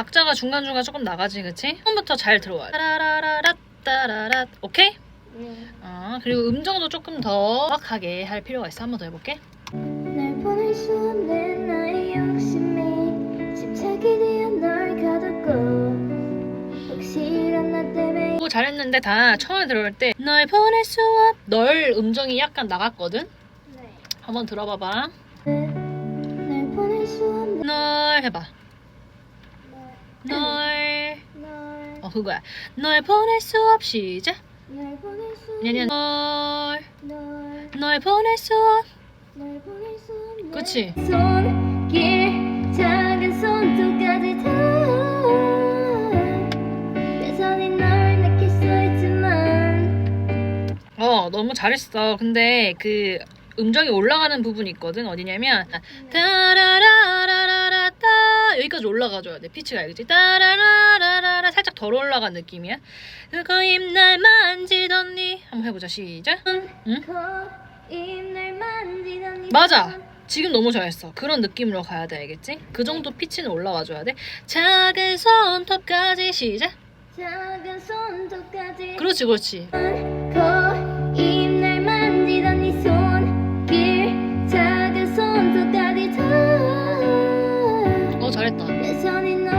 자 박자가 중간중간 조금 나가지 그치? 처음부터 잘 들어와야 돼 따라라라 따라라 오케이? 네. 어, 그리고 음정도 조금 더 정확하게 할 필요가 있어 한 번 더 해볼게 날 보낼 수 없는 나의 욕심이 집착이 되어 널 가뒀고 혹시란 나 때문에 오, 잘했는데 다 처음에 들어올 때 널 보낼 수 없... 널 음정이 약간 나갔거든? 네. 한번 들어봐봐 날 보낼 수 없는 널 해봐 널, 널... 널, 어 그거야. 널 보낼 수 없... 시작 날 보낼 수 없는 널... 널, 널 보낼 수 없... 날 보낼 수 없는 그치? 손길 작은 손톱까지 다. 내 손이 널 느낄 수 있지만. 어 너무 잘했어. 근데 그 음정이 올라가는 부분이 있거든 어디냐면. 따라라라라라따 여기까지 올라가줘야 돼 피치가 알겠지? 따라라라라라 살짝 덜 올라간 느낌이야. 그거 입날 만지더니 한번 해보자 시작. 응? 이 맞아. 손. 지금 너무 잘했어. 그런 느낌으로 가야 돼 알겠지? 그 정도 피치는 올라가줘야 돼. 작은 손톱까지 시작. 작은 손톱까지. 그렇지 그렇지. 거